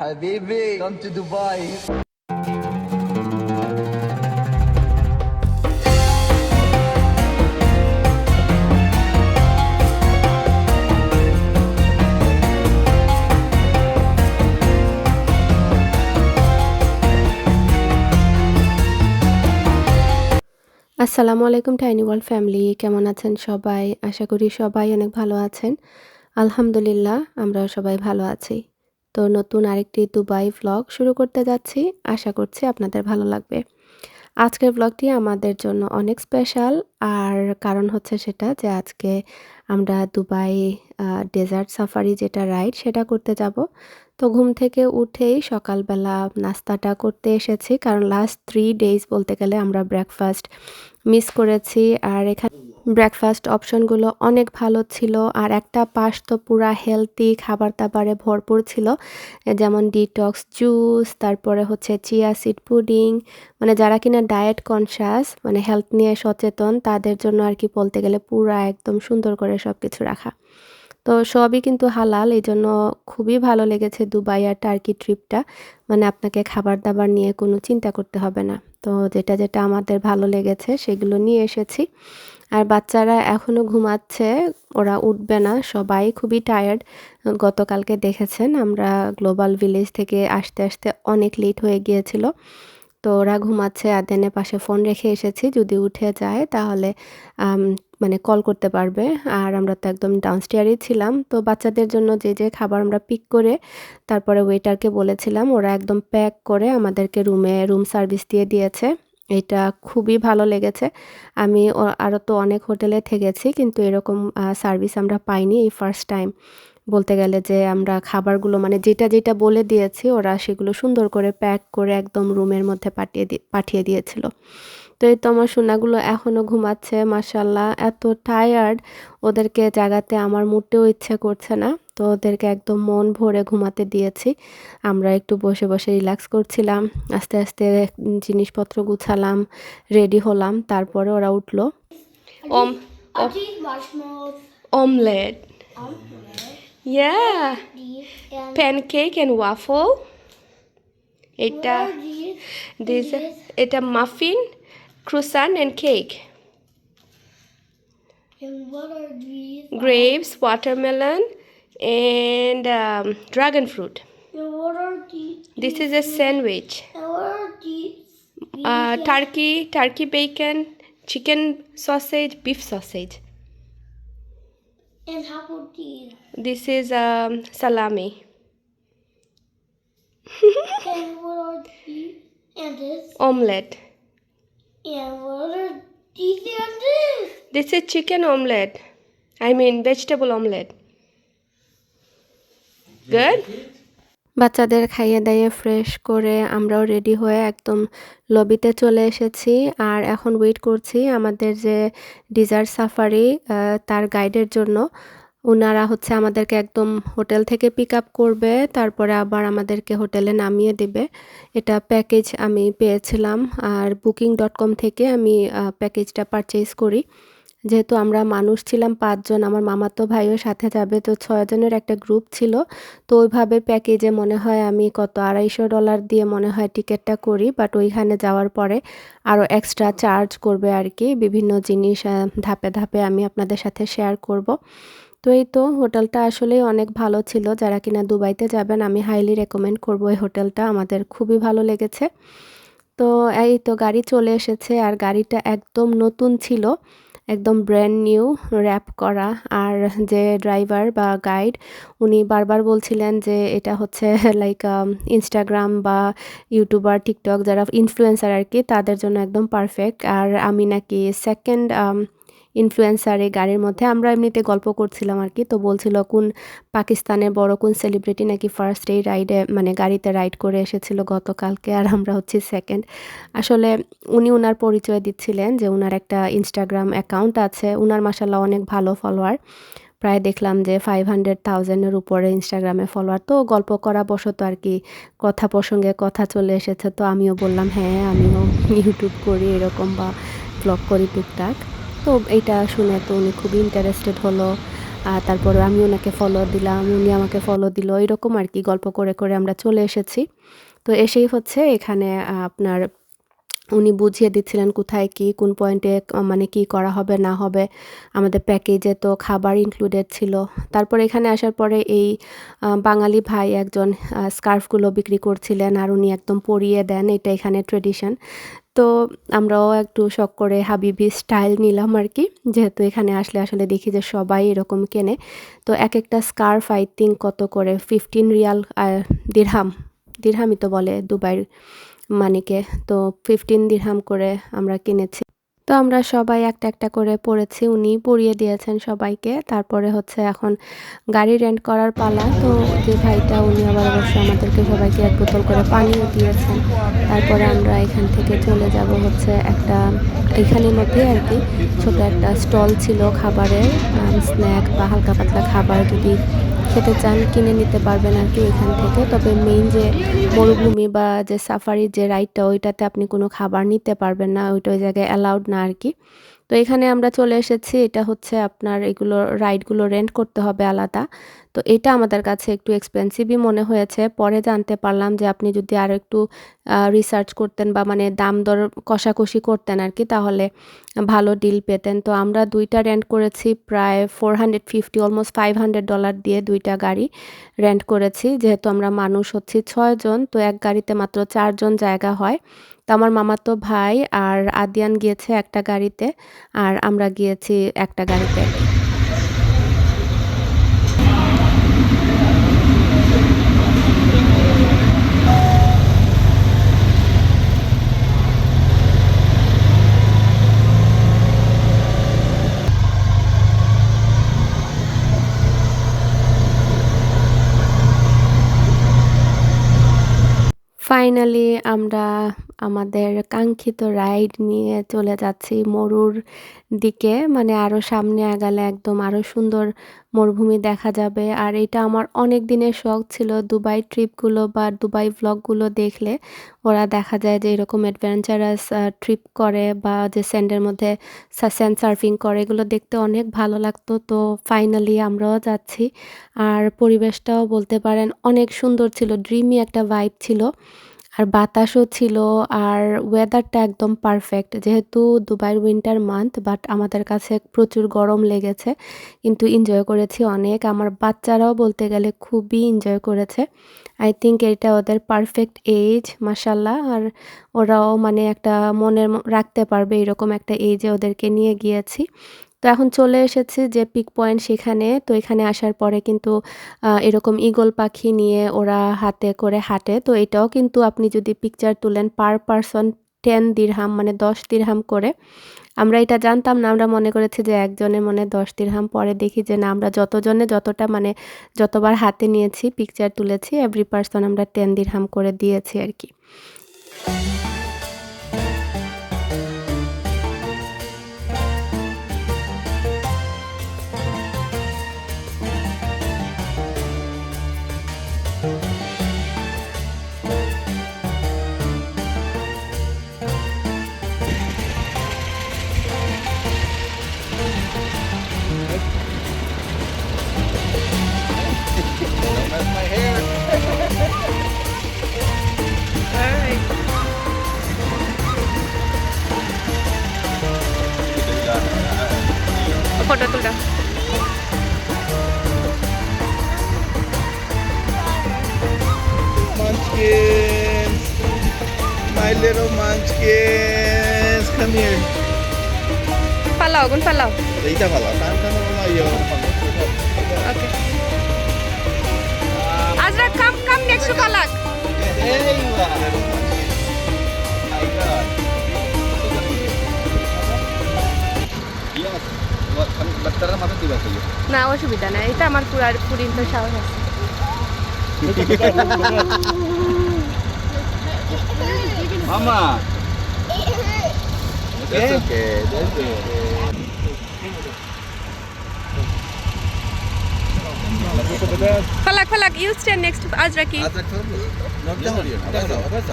Habibi, come to Dubai. আসসালামু আলাইকুম tiny world family কেমন আছেন সবাই? আশা করি সবাই অনেক ভালো আছেন। আলহামদুলিল্লাহ আমরা সবাই ভালো আছি। তো নতুন আরেকটি দুবাই ভ্লগ শুরু করতে যাচ্ছি। আশা করছি আপনাদের ভালো লাগবে। আজকের ব্লগটি আমাদের জন্য অনেক স্পেশাল আর কারণ হচ্ছে সেটা যে আজকে আমরা দুবাই ডেজার্ট সাফারি যেটা রাইড সেটা করতে যাব। তো ঘুম থেকে উঠেই সকালবেলা নাস্তাটা করতে এসেছি। কারণ লাস্ট থ্রি ডেজ বলতে গেলে আমরা ব্রেকফাস্ট মিস করেছি। আর এখানে ব্রেকফাস্ট অপশনগুলো অনেক ভালো ছিল আর একটা পাশ তো পুরা হেলদি খাবার দাবারে ভরপুর ছিল। যেমন ডিটক্স জুস তারপরে হচ্ছে চিয়া সিড পুডিং মানে যারা কিনা ডায়েট কনসাস মানে হেলথ নিয়ে সচেতন, তাদের জন্য আর কি বলতে গেলে পুরা একদম সুন্দর করে সব কিছু রাখা। তো সবই কিন্তু হালাল এই জন্য খুবই ভালো লেগেছে দুবাই আর টার্কি ট্রিপটা। মানে আপনাকে খাবার দাবার নিয়ে কোনো চিন্তা করতে হবে না। তো যেটা যেটা আমাদের ভালো লেগেছে, সেগুলো নিয়ে এসেছি। আর বাচ্চারা এখনও ঘুমাচ্ছে, ওরা উঠবে না, সবাই খুবই টায়ার্ড গতকালকে দেখেছেন আমরা গ্লোবাল ভিলেজ থেকে আসতে আসতে অনেক লেট হয়ে গিয়েছিল। তো ওরা ঘুমাচ্ছে আদেনের পাশে ফোন রেখে এসেছি, যদি উঠে যায় তাহলে মানে কল করতে পারবে। আর আমরা তো একদম ডাউনস্টেয়ারেই ছিলাম, তো বাচ্চাদের জন্য যে যে খাবার আমরা পিক করে, তারপরে ওয়েটারকে বলেছিলাম, ওরা একদম প্যাক করে আমাদেরকে রুমে রুম সার্ভিস দিয়ে দিয়েছে। এটা খুবই ভালো লেগেছে। আমি আরও তো অনেক হোটেলে থেকেছি, কিন্তু এরকম সার্ভিস আমরা পাইনি এই ফার্স্ট টাইম বলতে গেলে যে আমরা খাবারগুলো মানে যেটা যেটা বলে দিয়েছি, ওরা সেগুলো সুন্দর করে প্যাক করে একদম রুমের মধ্যে পাঠিয়ে দিয়ে পাঠিয়ে দিয়েছিল। তো এই তো আমার সোনাগুলো এখনও ঘুমাচ্ছে মাসাল্লাহ এত টায়ার্ড ওদেরকে জাগাতে আমার মুটেও ইচ্ছে করছে না তো ওদেরকে একদম মন ভরে ঘুমাতে দিয়েছি আমরা একটু বসে বসে রিল্যাক্স করছিলাম আস্তে আস্তে জিনিসপত্র গুছালাম রেডি হলাম তারপরে ওরা উঠল omelette. Yeah. Pancake and waffle. these? this, এটা muffin, croissant and cake. And what are these? Grapes, watermelon, and um, dragon fruit. And what are these? This is a sandwich. And what are these? Uh, turkey, turkey bacon, chicken sausage, beef sausage. And how about these? This is um, salami. and what are these? And this? Omelette. This? Is chicken omelette. I mean, vegetable omelette. Good? বাচ্চাদের খাইয়ে দাইয়ে fresh করে আমরাও ready হয়ে একদম লবিতে চলে এসেছি আর এখন ওয়েট করছি আমাদের যে ডিজার্ট সাফারি তার গাইডের জন্য ওনারা হচ্ছে আমাদেরকে একদম হোটেল থেকে পিক আপ করবে, তারপরে আবার আমাদেরকে হোটেলে নামিয়ে দেবে। এটা প্যাকেজ আমি পেয়েছিলাম আর বুকিং ডট কম থেকে আমি প্যাকেজটা পারচেজ করি। যেহেতু আমরা মানুষ ছিলাম পাঁচজন, আমার মামাতো ভাইও সাথে যাবে, তো ছয়জনের একটা গ্রুপ ছিল। তো ওইভাবে প্যাকেজে মনে হয় আমি কত আড়াইশো ডলার দিয়ে মনে হয় টিকিটটা করি বাট ওইখানে যাওয়ার পরে আরও এক্সট্রা চার্জ করবে আর কি। বিভিন্ন জিনিস ধাপে ধাপে আমি আপনাদের সাথে শেয়ার করব। তো এই তো হোটেলটা আসলে অনেক ভালো ছিল। যারা কিনা দুবাইতে যাবেন, আমি হাইলি রেকমেন্ড করব এই হোটেলটা। আমাদের খুবই ভালো লেগেছে। তো এই তো গাড়ি চলে এসেছে আর গাড়িটা একদম নতুন ছিল। একদম ব্র্যান্ড নিউ র্যাপ করা। আর যে ড্রাইভার বা গাইড উনি বারবার বলছিলেন যে এটা হচ্ছে লাইক ইনস্টাগ্রাম বা ইউটিউবার টিকটক যারা ইনফ্লুয়েন্সার আর কি, তাদের জন্য একদম পারফেক্ট আর আমি নাকি সেকেন্ড ইনফ্লুয়েন্সার গাড়ির মধ্যে। আমরা এমনিতে গল্প করছিলাম আর কি, তো বলছিল কোন পাকিস্তানের বড় কোন সেলিব্রিটি নাকি ফার্স্ট এই রাইডে মানে গাড়িতে রাইড করে এসেছিল গতকালকে, আর আমরা হচ্ছি সেকেন্ড আসলে উনি ওনার পরিচয় দিচ্ছিলেন যে ওনার একটা ইনস্টাগ্রাম অ্যাকাউন্ট আছে ওনার মাসাল্লাহ অনেক ভালো ফলোয়ার প্রায় দেখলাম যে ফাইভ হান্ড্রেড থাউজেন্ডের উপরে ইনস্টাগ্রামে ফলোয়ার তো গল্প করা বসত আর কি, কথা প্রসঙ্গে কথা চলে এসেছে, তো আমিও বললাম হ্যাঁ আমিও ইউটিউব করি, এরকম বা ব্লগ করি টুকটাক তো এটা শুনে তো উনি খুবই ইন্টারেস্টেড হলো। আর তারপরে আমি ওনাকে ফলো দিলাম, উনি আমাকে ফলো দিল এরকম আর কি গল্প করে করে আমরা চলে এসেছি। তো এসেই হচ্ছে এখানে আপনার উনি বুঝিয়ে দিচ্ছিলেন কোথায় কি, কোন পয়েন্টে মানে কি করা হবে, না হবে। আমাদের প্যাকেজে তো খাবার ইনক্লুডেড ছিল। তারপর এখানে আসার পরে এই বাঙালি ভাই একজন স্কার্ফগুলো বিক্রি করছিলেন আর উনি একদম পরিয়ে দেন। এটা এখানে ট্রেডিশন তো আমরাও একটু শখ করে হাবিবি স্টাইল নিলাম আর কি। যেহেতু এখানে আসলে আসলে দেখি যে সবাই এরকম কেনে। তো এক একটা স্কার্ফ আই থিঙ্ক কত করে? ফিফটিন রিয়াল দিরহাম দিরহামই তো বলে দুবাইয়ের মানিকে। তো ফিফটিন দিরহাম করে আমরা কিনেছি। তো আমরা সবাই একটা একটা করে পড়েছি। উনি পরিয়ে দিয়েছেন সবাইকে। তারপরে হচ্ছে এখন গাড়ি রেন্ট করার পালা। তো যে ভাইটা, উনি আবার অবশ্য আমাদেরকে সবাইকে এক বোতল করে পানিও দিয়েছেন। তারপরে আমরা এখান থেকে চলে যাব হচ্ছে একটা, এখানের মধ্যে আর কি, ছোটো একটা স্টল ছিল খাবারের স্ন্যাক বা হালকা পাতলা খাবার যদি খেতে চান, কিনে নিতে পারবেন আর কি এখান থেকে। তবে মেইন যে মরুভূমি বা যে সাফারি যে রাইডটা ওইটাতে আপনি কোনো খাবার নিতে পারবেন না, ওইটা ওই জায়গায় অ্যালাউড না আর কি। তো এখানে আমরা চলে এসেছি, এটা হচ্ছে আপনার এগুলো রাইডগুলো রেন্ট করতে হবে আলাদা। তো এটা আমাদের কাছে একটু এক্সপেন্সিভই মনে হয়েছে। পরে জানতে পারলাম যে আপনি যদি আরও একটু রিসার্চ করতেন বা মানে দাম দর কষাকষি করতেন আর কি তাহলে ভালো ডিল পেতেন। তো আমরা দুইটা রেন্ট করেছি, প্রায় four hundred fifty almost five hundred dollar দিয়ে দুইটা গাড়ি রেন্ট করেছি। যেহেতু আমরা মানুষ হচ্ছি ছয়জন তো এক গাড়িতে মাত্র চারজন জায়গা হয়। তো আমার মামাতো ভাই আর আদিয়ান গিয়েছে একটা গাড়িতে, আর আমরা গিয়েছি একটা গাড়িতে। ফাইনালি আমরা আমাদের কাঙ্ক্ষিত রাইড নিয়ে চলে যাচ্ছি মরুর দিকে। মানে আরও সামনে আগালে একদম আরও সুন্দর মরুভূমি দেখা যাবে। আর এটা আমার অনেক দিনের শখ ছিল দুবাই ট্রিপগুলো বা দুবাই ভ্লগগুলো দেখলে। ওরা দেখা যায় যে এরকম অ্যাডভেঞ্চারাস ট্রিপ করে বা যে স্যান্ডের মধ্যে স্যান্ড সার্ফিং করে, এগুলো দেখতে অনেক ভালো লাগতো। তো ফাইনালি আমরাও যাচ্ছি। আর পরিবেশটাও বলতে পারেন অনেক সুন্দর ছিল ড্রিমি একটা ভাইব ছিল। আর বাতাসও ছিল আর ওয়েদারটা একদম পারফেক্ট যেহেতু দুবাইয়ের উইন্টার মান্থ বাট আমাদের কাছে প্রচুর গরম লেগেছে, কিন্তু এনজয় করেছি অনেক। আমার বাচ্চারাও বলতে গেলে খুবই এনজয় করেছে। আই থিঙ্ক এটা ওদের পারফেক্ট এজ মাসাল্লাহ আর ওরাও মানে একটা মনের রাখতে পারবে এরকম একটা এজে ওদেরকে নিয়ে গিয়েছি। তো এখন চলে এসেছি যে পিক পয়েন্ট সেখানে। তো এখানে আসার পরে কিন্তু এরকম ঈগল পাখি নিয়ে ওরা হাতে করে হাঁটে। তো এটাও কিন্তু আপনি যদি পিকচার তুলেন পার পারসন টেন দিরহাম মানে দশ দিরহাম করে, আমরা এটা জানতাম না, আমরা মনে করেছি যে একজনের মনে দশ দিরহাম পরে দেখি যে না, আমরা যতজনে যতটা মানে যতবার হাতে নিয়েছি পিকচার তুলেছি এভরি পার্সন আমরা টেন দিরহাম করে দিয়েছি আর কি। Photo তুলটা Munchkins! My little munchkins! Come here. পালাও গুণ পালাও Dito pala. Saan ka naman ngayon? Okay Ezra come come next to Palak Hey, Baktara mata diba kayo? না অসুবিধা নাই এটা আমার পুরা পুরিন তো সাহস আছে Mama. That's okay. That's okay. Palak Palak you stand next to Azra কি Atrás todo. No, jangan dia. Atrás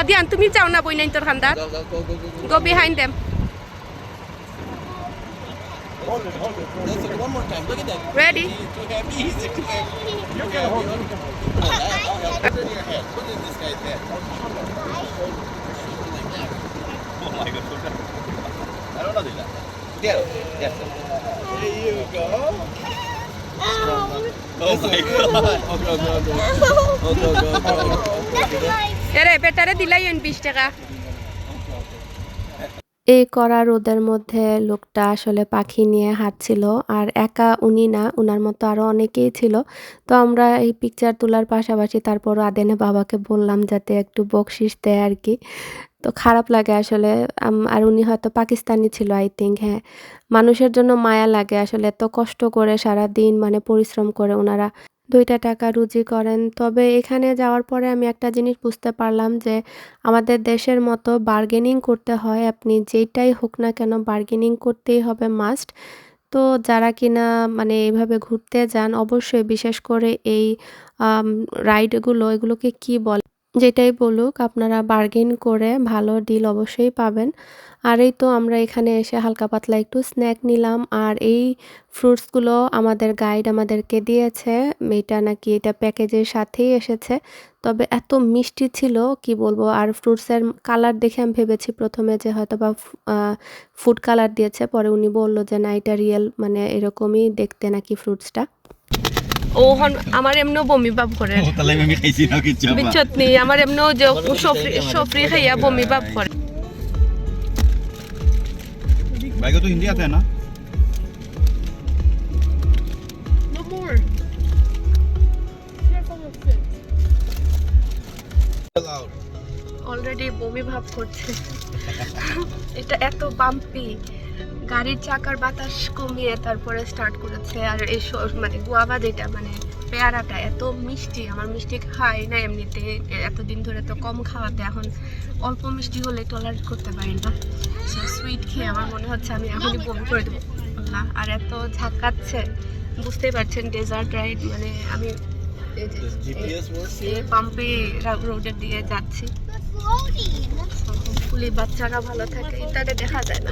jauh, atrás jauh. Adiyan তুমি যাও না বই নাই তোর খান্দার Go, go, go, go, go, go. Go behind them Listen, one more time. Look at that. Ready? He's too happy. He's too happy. You can hold it. Put it in your head. Put it in this guy's head. Oh my god. I don't know that. There. Yes. There you go. Oh my god. Okay, okay, okay. Okay, okay, okay. okay. এরে, বেটারে দিলাই বিশ টাকা। এই কড়া রোদের মধ্যে লোকটা আসলে পাখি নিয়ে হাঁটছিল, আর একা উনি না, উনার মতো আরও অনেকেই ছিল। তো আমরা এই পিকচার তোলার পাশাপাশি তারপর আদেনে বাবাকে বললাম যাতে একটু বকশিস দেয় আর কি। তো খারাপ লাগে আসলে আর উনি হয়তো পাকিস্তানি ছিল আই থিঙ্ক হ্যাঁ। মানুষের জন্য মায়া লাগে আসলে, এত কষ্ট করে সারা দিন মানে পরিশ্রম করে ওনারা দুইটা টাকা রুজি করেন। তবে এখানে যাওয়ার পরে আমি একটা জিনিস বুঝতে পারলাম যে, আমাদের দেশের মতো বার্গেনিং করতে হয়। আপনি যেটাই হোক না কেন বার্গেনিং করতেই হবে মাস্ট তো যারা কিনা মানে এইভাবে ঘুরতে যান, অবশ্যই বিশেষ করে এই রাইডগুলো এগুলোকে কি বলে? যেটাই বলুক, আপনারা বার্গেন করে ভালো ডিল অবশ্যই পাবেন। আর এই তো আমরা এখানে এসে হালকা পাতলা একটু স্ন্যাক নিলাম। আর এই ফ্রুটসগুলো আমাদের গাইড আমাদেরকে দিয়েছে। এটা নাকি এটা প্যাকেজের সাথেই এসেছে। তবে এত মিষ্টি ছিল, কি বলব? আর ফ্রুটসের কালার দেখে আমি ভেবেছি প্রথমে যে হয়তো বা ফুড কালার দিয়েছে। পরে উনি বলল যে না, এটা রিয়েল মানে এরকমই দেখতে নাকি ফ্রুটসটা ওহন আমার এমনও বমি ভাব করে। বিচ্ছত নেই আমার এমনও যে সফরি সফরি খাইয়া বমি ভাব করে। ভাই তো হিন্দি আতে না অলরেডি বমি ভাব করছে। এটা এত বাম্পি গাড়ির চাকার বাতাস কমিয়ে তারপরে স্টার্ট করেছে। আর এই স- মানে গুয়াভা যেটা মানে পেয়ারাটা এত মিষ্টি আমার মিষ্টি খাই না এমনিতে। এতদিন ধরে তো কম খাওয়াতে এখন অল্প মিষ্টি হলে টলারেট করতে পারি না। সুইট খেয়ে আমার মনে হচ্ছে আমি এখনই বমি করে দেবো। আর এত ঝাঁকাচ্ছে বুঝতেই পারছেন ডেজার্ট রাইড মানে আমি পাম্পে রোডের দিয়ে যাচ্ছি। বাচ্চারা ভালো থাকে ইত্যাদি দেখা যায় না।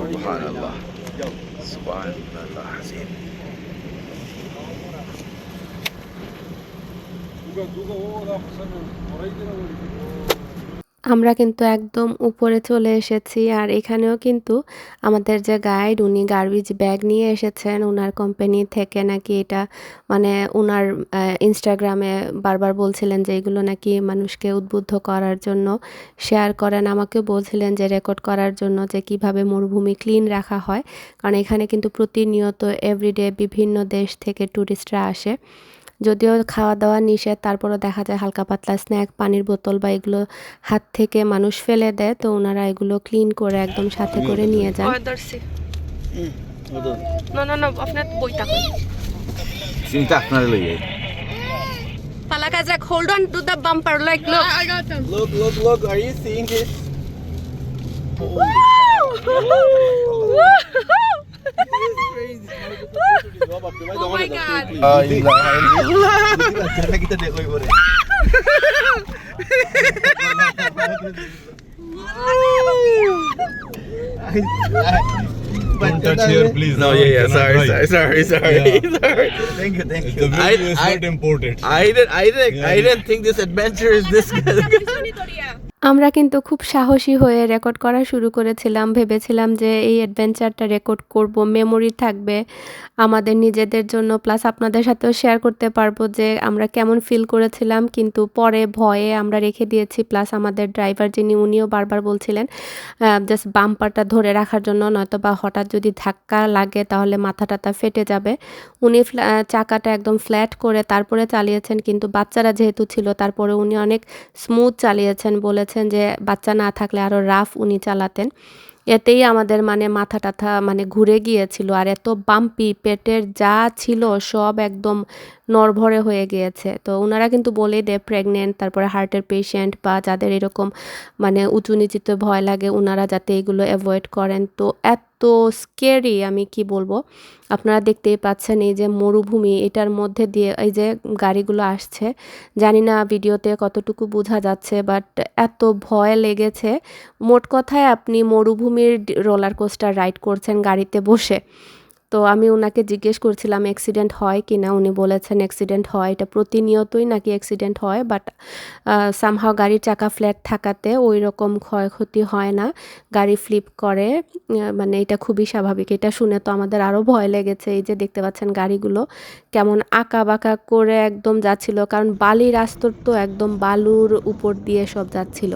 سبحان الله سبحان الله حزين Duga duga ovo da ako sam u rejdina u আমরা কিন্তু একদম উপরে চলে এসেছি আর এখানেও কিন্তু আমাদের যে গাইড উনি গার্বেজ ব্যাগ নিয়ে এসেছেন ওনার কোম্পানি থেকে নাকি এটা মানে ওনার ইনস্টাগ্রামে বারবার বলছিলেন যে এগুলো নাকি মানুষকে উদ্বুদ্ধ করার জন্য শেয়ার করেন। আমাকে বলছিলেন যে রেকর্ড করার জন্য যে কীভাবে মরুভূমি ক্লিন রাখা হয়। কারণ এখানে কিন্তু প্রতিনিয়ত এভরিডে বিভিন্ন দেশ থেকে ট্যুরিস্টরা আসে। যদিও খাওয়া দাওয়া নিষেধ তারপরও দেখা যায় হালকা পাতলা স্ন্যাক পানির বোতল বা এগুলো হাত থেকে মানুষ ফেলে দেয় তো ওনারা এগুলো ক্লিন করে একদম সাথে করে নিয়ে যান Dorsi. No, no, no. আপনার বইটা কই? আপনার লইয়ে Palakazak, hold on to the bumper. Like, look. Look, look, look. Are you seeing this? Oh my God. Jangan kita dek koi bore. Don't touch here, please. No, yeah, yeah, sorry, sorry, sorry, sorry, sorry. Thank you, thank The you. video is not imported. I didn't, I didn't, I didn't think this adventure is this good. আমরা কিন্তু খুব সাহসী হয়ে record করা শুরু করেছিলাম। ভেবেছিলাম যে এই অ্যাডভেঞ্চারটা রেকর্ড করব মেমোরি থাকবে আমাদের নিজেদের জন্য প্লাস আপনাদের সাথেও শেয়ার করতে পারব যে আমরা কেমন ফিল করেছিলাম, কিন্তু পরে ভয়ে আমরা রেখে দিয়েছি প্লাস আমাদের ড্রাইভার যিনি, উনিও বারবার বলছিলেন জাস্ট বাম্পারটা ধরে রাখার জন্য নয়তো বা হঠাৎ যদি ধাক্কা লাগে তাহলে মাথা টাথা ফেটে যাবে। উনি চাকাটা একদম ফ্ল্যাট করে তারপরে চালিয়েছেন, কিন্তু বাচ্চারা যেহেতু ছিল, তারপরে উনি অনেক স্মুথ চালিয়েছেন বলেছেন যে বাচ্চা না থাকলে আরও রাফ উনি চালাতেন। এতেই আমাদের মানে মাথা টাথা মানে ঘুরে গিয়েছিল আর এত বাম্পি পেটের যা ছিল সব একদম নরভরে হয়ে গিয়েছে। তো ওনারা কিন্তু বলে দেয় প্রেগনেন্ট তারপরে হার্টের পেশেন্ট বা যাদের এরকম মানে উঁচু নিচিতে ভয় লাগে ওনারা যাতে এগুলো অ্যাভয়েড করেন। তো এত স্কেরি আমি কি বলব? আপনারা দেখতেই পাচ্ছেন এই যে মরুভূমি, এটার মধ্যে দিয়ে এই যে গাড়িগুলো আসছে। জানি না ভিডিওতে কতটুকু বোঝা যাচ্ছে বাট এত ভয় লেগেছে। মোট কথায় আপনি মরুভূমির রোলার কোস্টার রাইড করছেন গাড়িতে বসে। তো আমি ওনাকে জিজ্ঞেস করছিলাম অ্যাক্সিডেন্ট হয় কি না উনি বলেছেন অ্যাক্সিডেন্ট হয়। এটা প্রতিনিয়তই নাকি অ্যাক্সিডেন্ট হয় বাট সামহাও গাড়ির চাকা ফ্ল্যাট থাকাতে ওই রকম ক্ষয়ক্ষতি হয় না। গাড়ি ফ্লিপ করে মানে এটা খুবই স্বাভাবিক। এটা শুনে তো আমাদের আরও ভয় লেগেছে, এই যে দেখতে পাচ্ছেন গাড়িগুলো কেমন আঁকা বাঁকা করে একদম যাচ্ছিল, কারণ বালি রাস্তর তো একদম বালুর উপর দিয়ে সব যাচ্ছিল।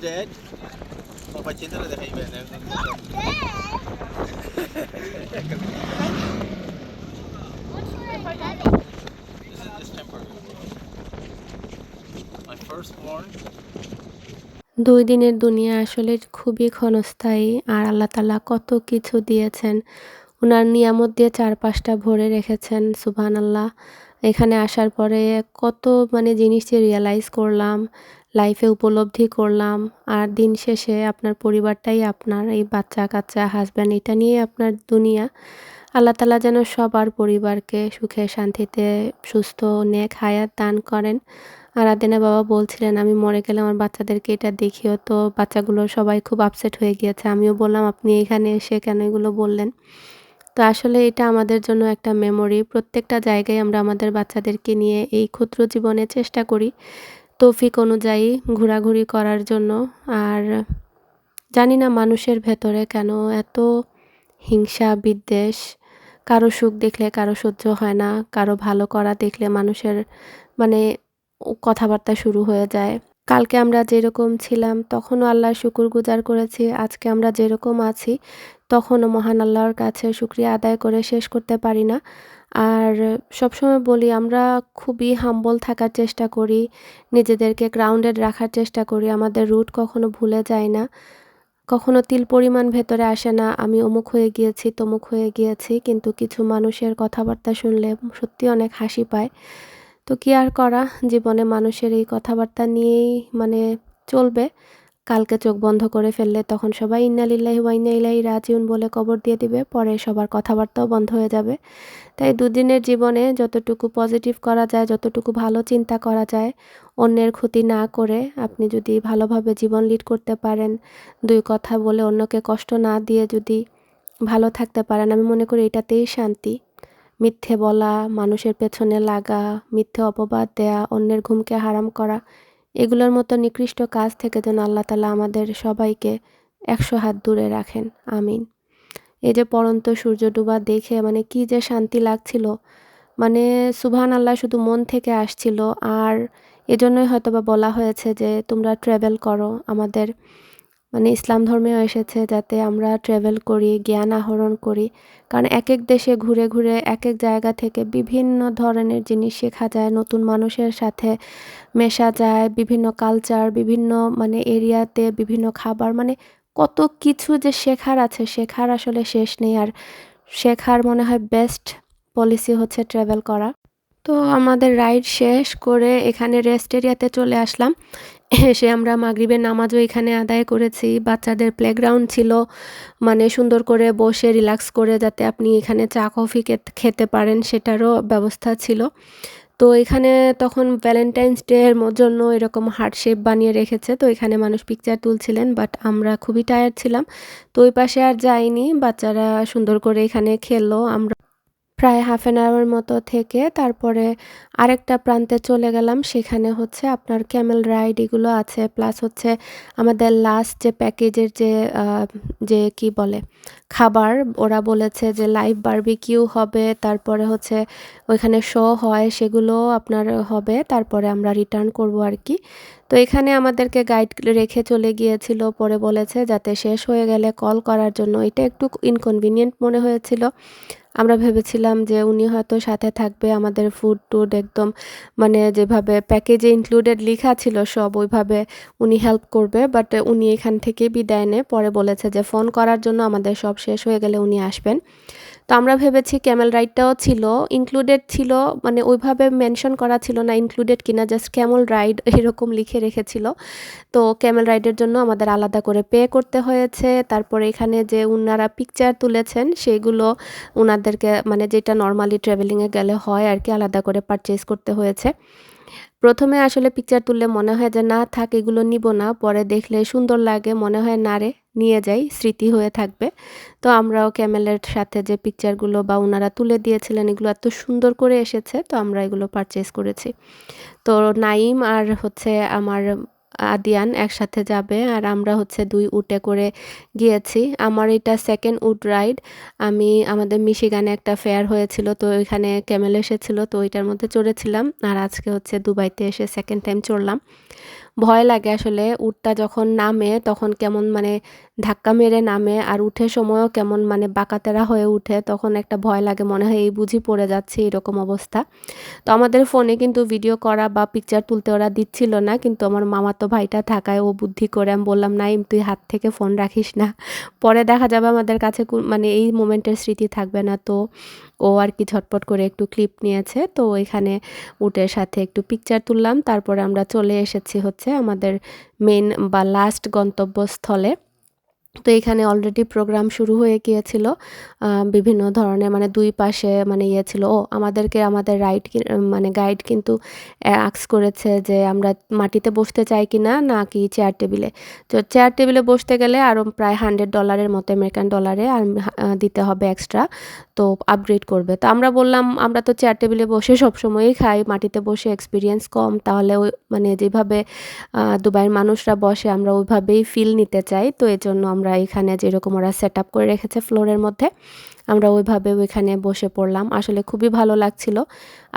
Dead, Papa This is. My firstborn. দুই দিনের দুনিয়া আসলে খুবই ক্ষণস্থায়ী আর আল্লাহ তালা কত কিছু দিয়েছেন ওনার নিয়ামত দিয়ে চারপাশটা ভরে রেখেছেন সুবহান আল্লাহ এখানে আসার পরে কত মানে জিনিস রিয়েলাইজ করলাম লাইফে উপলব্ধি করলাম। আর দিন শেষে আপনার পরিবারটাই আপনার, এই বাচ্চা কাচ্চা হাজব্যান্ড এটা নিয়ে আপনার দুনিয়া। আল্লাহ তালা যেন সবার পরিবারকে সুখে, শান্তিতে, সুস্থ, নেক হায়াত দান করেন। আর আদেনা বাবা বলছিলেন, আমি মরে গেলে আমার বাচ্চাদেরকে এটা দেখিও। তো বাচ্চাগুলো সবাই খুব আপসেট হয়ে গিয়েছে। আমিও বললাম, আপনি এখানে এসে কেন এগুলো বললেন? তো আসলে এটা আমাদের জন্য একটা মেমোরি প্রত্যেকটা জায়গায় আমরা আমাদের বাচ্চাদেরকে নিয়ে এই ক্ষুদ্র জীবনে চেষ্টা করি। তৌফিক অনুযায়ী ঘোরাঘুরি করার জন্য। আর জানি না মানুষের ভেতরে কেন এত হিংসা, বিদ্বেষ। কারও সুখ দেখলে কারও সহ্য হয় না, কারও ভালো করা দেখলে মানুষের মানে কথাবার্তা শুরু হয়ে যায়। কালকে আমরা যেরকম ছিলাম, তখনও আল্লাহর শুকুর গুজার করেছি। আজকে আমরা যেরকম আছি তখনও মহান আল্লাহর কাছে শুক্রিয়া আদায় করে শেষ করতে পারি না। আর সবসময় বলি, আমরা খুবই হাম্বল থাকার চেষ্টা করি, নিজেদেরকে গ্রাউন্ডেড রাখার চেষ্টা করি, আমাদের রুট কখনো ভুলে যায় না, কখনো তিল পরিমাণ ভেতরে আসে না, আমি অমুক হয়ে গিয়েছি, তমুক হয়ে গিয়েছি, কিন্তু কিছু মানুষের কথাবার্তা শুনলে সত্যি অনেক হাসি পায়। তো কি আর করা, জীবনে মানুষের এই কথাবার্তা নিয়েই মানে চলবে। কালকে চোখ বন্ধ করে ফেললে তখন সবাই ইন্নালিল্লাহি ওয়া ইন্না ইলাইহি রাজিউন বলে কবর দিয়ে দিবে, পরে সবার কথাবার্তাও বন্ধ হয়ে যাবে। তাই দুদিনের জীবনে যতটুকু পজিটিভ করা যায়, যতটুকু ভালো চিন্তা করা যায়, অন্যের ক্ষতি না করে আপনি যদি ভালোভাবে জীবন লিড করতে পারেন, দুই কথা বলে অন্যকে কষ্ট না দিয়ে যদি ভালো থাকতে পারেন, আমি মনে করি এটাতেই শান্তি। মিথ্যে বলা, মানুষের পেছনে লাগা, মিথ্যে অপবাদ দেয়া, অন্যের ঘুমকে হারাম করা এগুলোর মতো নিকৃষ্ট কাজ থেকে যেন আল্লাহ তালা আমাদের সবাইকে একশো হাত দূরে রাখেন। আমিন। এই যে পরন্ত সূর্য ডুবা দেখে মানে কি যে শান্তি লাগছিল। মানে সুভান আল্লাহ শুধু মন থেকে আসছিল। আর এজন্যই হয়তোবা বলা হয়েছে যে তোমরা ট্রাভেল করো। আমাদের মানে ইসলাম ধর্মেও এসেছে যাতে আমরা ট্রাভেল করি, জ্ঞান আহরণ করি। কারণ এক এক দেশে ঘুরে ঘুরে এক এক জায়গা থেকে বিভিন্ন ধরনের জিনিস শেখা যায়, নতুন মানুষের সাথে মেশা যায়, বিভিন্ন কালচার বিভিন্ন মানে এরিয়াতে বিভিন্ন খাবার মানে কত কিছু যে শেখার আছে, শেখার আসলে শেষ নেই। আর শেখার মনে হয় বেস্ট পলিসি হচ্ছে ট্রাভেল করা। তো আমাদের রাইড শেষ করে এখানে রেস্ট এরিয়াতে চলে আসলাম। এসে আমরা মাগরিবের নামাজও এখানে আদায় করেছি। বাচ্চাদের প্লেগ্রাউন্ড ছিল। মানে সুন্দর করে বসে রিল্যাক্স করে যাতে আপনি এখানে চা কফি খেত- পারেন সেটারও ব্যবস্থা ছিল। তো এখানে তখন ভ্যালেন্টাইন্স ডে এর জন্য এরকম হার্ট শেপ বানিয়ে রেখেছে। তো এখানে মানুষ পিকচার তুলছিলেন বাট আমরা খুবই টায়ার্ড ছিলাম। তো ওই পাশে আর যাইনি। বাচ্চারা সুন্দর করে এখানে খেললো। আমরা প্রায় হাফ অ্যান আওয়ার মতো থেকে তারপরে আরেকটা প্রান্তে চলে গেলাম। সেখানে হচ্ছে আপনার ক্যামেল রাইড এগুলো আছে প্লাস হচ্ছে আমাদের লাস্ট যে প্যাকেজের যে যে কি বলে, খাবার, ওরা বলেছে যে লাইভ বারবিকিউ হবে, তারপরে হচ্ছে ওইখানে শো হয়, সেগুলো আপনার হবে, তারপরে আমরা রিটার্ন করব আর কি। তো এখানে আমাদেরকে গাইড রেখে চলে গিয়েছিল, পরে বলেছে যাতে শেষ হয়ে গেলে কল করার জন্য। এটা একটু ইনকনভিনিয়েন্ট মনে হয়েছিল। আমরা ভেবেছিলাম যে উনি হয়তো সাথে থাকবে, আমাদের ফুড টুড একদম মানে যেভাবে প্যাকেজে ইনক্লুডেড লেখা ছিল সব ওইভাবে উনি হেল্প করবে বাট উনি এখান থেকে বিদায় নেয়। পরে বলেছে যে ফোন করার জন্য আমাদের সব শেষ হয়ে গেলে উনি আসবেন। তো আমরা ভেবেছি ক্যামেল রাইডটাও ছিল ইনক্লুডেড ছিল মানে ওইভাবে মেনশন করা ছিল না ইনক্লুডেড কিনা জাস্ট ক্যামেল রাইড এরকম লিখে রেখেছিল। তো ক্যামেল রাইডের জন্য আমাদের আলাদা করে পে করতে হয়েছে। তারপরে এখানে যে উনারা পিকচার তুলেছেন, সেগুলো ওনাদেরকে মানে যেটা নর্মালি ট্রাভেলিংয়ে গেলে হয় আর কি, আলাদা করে পারচেজ করতে হয়েছে। প্রথমে আসলে পিকচার তুললে মনে হয় যে, না, থাক, এগুলো নিব না। পরে দেখলে সুন্দর লাগে, মনে হয়, না রে। নিয়ে যাই, স্মৃতি হয়ে থাকবে। তো আমরাও ক্যামেলের সাথে যে পিকচারগুলো বা ওনারা তুলে দিয়েছিলেন, এগুলো এত সুন্দর করে এসেছে, তো আমরা এগুলো পারচেস করেছি। তো নাইম আর হচ্ছে আমার আদিয়ান একসাথে যাবে, আর আমরা হচ্ছে দুই উটে করে গিয়েছি। আমার এটা সেকেন্ড উট রাইড আমি, আমাদের মিশিগানে একটা ফেয়ার হয়েছিল, তো ওইখানে ক্যামেল এসেছিল, তো ওইটার মধ্যে চড়েছিলাম, আর আজকে হচ্ছে দুবাইতে এসে সেকেন্ড টাইম চড়লাম। ভয় লাগে আসলে উটটা যখন নামে তখন কেমন মানে ধাক্কা মেরে নামে আর উঠে সময়ও কেমন মানে বাঁকাতেরা হয়ে উঠে, তখন একটা ভয় লাগে, মনে হয় এই বুঝি পড়ে যাচ্ছে এরকম অবস্থা। তো আমাদের ফোনে কিন্তু ভিডিও করা বা পিকচার তুলতে ওরা দিচ্ছিল না, কিন্তু আমার মামাতো ভাইটা থাকায় ও বুদ্ধি করে আমি বললাম না তুই হাত থেকে ফোন রাখিস না। পরে দেখা যাবে আমাদের কাছে মানে এই মোমেন্টের স্মৃতি থাকবে না, তো ও আর কি ঝটপট করে একটু ক্লিপ নিয়েছে। তো এখানে উটের সাথে একটু পিকচার তুললাম, তারপরে আমরা চলে এসেছি হচ্ছে আমাদের মেন বা লাস্ট গন্তব্যস্থলে। তো এখানে অলরেডি প্রোগ্রাম শুরু হয়ে গিয়েছিল। বিভিন্ন ধরনের মানে দুই পাশে মানে ইয়ে ছিল। ও, আমাদেরকে আমাদের রাইড মানে গাইড কিন্তু আক্স করেছে যে আমরা মাটিতে বসতে চাই কি না, নাকি চেয়ার টেবিলে তো চেয়ার টেবিলে বসতে গেলে আরও প্রায় হান্ড্রেড ডলারের মতো আমেরিকান ডলারে আর দিতে হবে এক্সট্রা তো আপগ্রেড করবে। তো আমরা বললাম, আমরা তো চেয়ার টেবিলে বসে সবসময়ই খাই, মাটিতে বসে এক্সপিরিয়েন্স কম, তাহলে ওই মানে যেভাবে দুবাইয়ের মানুষরা বসে, আমরা ওইভাবেই ফিল নিতে চাই। তো এই জন্য আমরা এখানে যেরকম ওরা সেট আপ করে রেখেছে ফ্লোরের মধ্যে, আমরা ওইভাবে ওইখানে বসে পড়লাম। আসলে খুবই ভালো লাগছিল।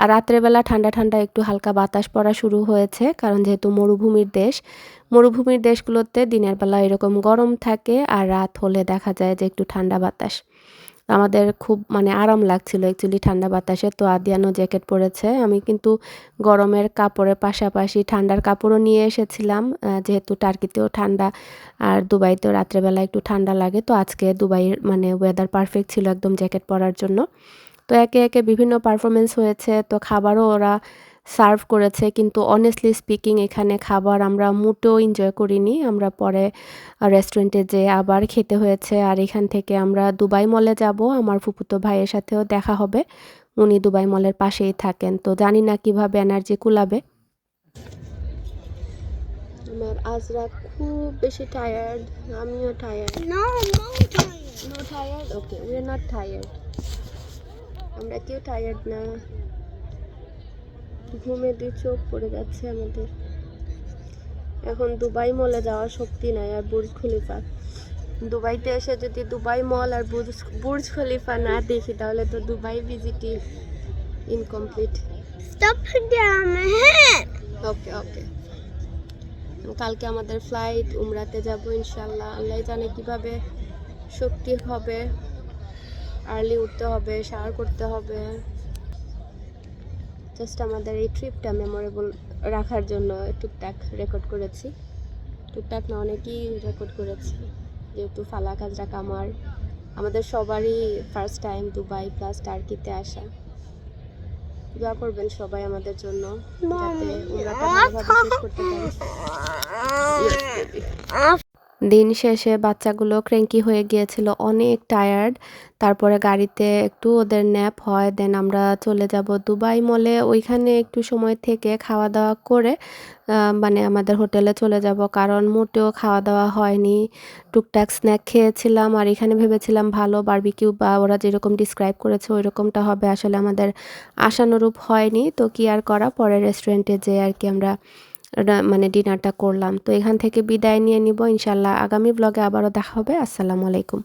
আর রাত্রেবেলা ঠান্ডা ঠান্ডা একটু হালকা বাতাস পড়া শুরু হয়েছে, কারণ যেহেতু মরুভূমির দেশ, মরুভূমির দেশগুলোতে দিনের বেলা এরকম গরম থাকে আর রাত হলে দেখা যায় যে একটু ঠান্ডা বাতাস। আমাদের খুব মানে আরাম লাগছিল অ্যাকচুয়ালি ঠান্ডা বাতাসে। তো আদিয়ানো জ্যাকেট পরেছে। আমি কিন্তু গরমের কাপড়ের পাশাপাশি ঠান্ডার কাপড়ও নিয়ে এসেছিলাম। যেহেতু টার্কিতেও ঠান্ডা আর দুবাইতেও রাত্রেবেলা একটু ঠান্ডা লাগে। তো আজকে দুবাইয়ের মানে ওয়েদার পারফেক্ট ছিল একদম জ্যাকেট পরার জন্য। তো একে একে বিভিন্ন পারফরমেন্স হয়েছে। তো খাবারও ওরা সার্ভ করেছে কিন্তু অনেস্টলি স্পিকিং এখানে খাবার আমরা মোটেও এনজয় করিনি। আমরা পরে রেস্টুরেন্টে যে আবার খেতে হয়েছে আর এখান থেকে আমরা দুবাই মলে যাব। আমার ফুপুতো ভাইয়ের সাথেও দেখা হবে। উনি দুবাই মলের পাশেই থাকেন। তো জানি না কীভাবে এনার্জি কুলাবে। আমার আজরা খুব বেশি টায়ার্ড আমিও tired time. No tired okay we are not tired আমরা কেউ টায়ার্ড না। ঘুমে দুই চোখ পড়ে যাচ্ছে আমাদের। এখন দুবাই মলে যাওয়ার শক্তি নাই আর বুর্জ খলিফা। দুবাইতে এসে যদি দুবাই মল আর বুর্জ বুর্জ খলিফা না দেখি তাহলে তো দুবাই ভিজিটই ইনকমপ্লিট ওকে ওকে কালকে আমাদের ফ্লাইট উমরাতে যাব ইনশাল্লাহ আল্লাহ জানে কীভাবে শক্তি হবে। আর্লি উঠতে হবে শাওয়ার করতে হবে। জাস্ট আমাদের এই ট্রিপটা মেমোরেবল রাখার জন্য টুকটাক রেকর্ড করেছি। টুকটাক না, অনেকই রেকর্ড করেছি। যেহেতু ফালা আজরাক আমার আমাদের সবারই ফার্স্ট টাইম দুবাই প্লাস টার্কিতে আসা। দোয়া করবেন সবাই আমাদের জন্য, যাতে শেষ করতে পারি। দিন শেষে বাচ্চাগুলো ক্র্যাঙ্কি হয়ে গিয়েছিল, অনেক টায়ার্ড তারপরে গাড়িতে একটু ওদের ন্যাপ হয় দেন আমরা চলে যাব দুবাই মলে ওইখানে একটু সময় থেকে খাওয়া দাওয়া করে মানে আমাদের হোটেলে চলে যাব। কারণ মোটেও খাওয়া দাওয়া হয়নি। টুকটাক স্ন্যাক খেয়েছিলাম আর এখানে ভেবেছিলাম ভালো বারবিকিউ বা ওরা যেরকম ডিসক্রাইব করেছে ওই রকমটা হবে। আসলে আমাদের আশানুরূপ হয়নি। তো কি আর করা? পরে রেস্টুরেন্টে যেয়ে আর কি আমরা মানে ডিনারটা করলাম। তো এখান থেকে বিদায় নিয়ে নিব। ইনশাল্লাহ আগামী ব্লগে আবারও দেখা হবে। আসসালামু আলাইকুম।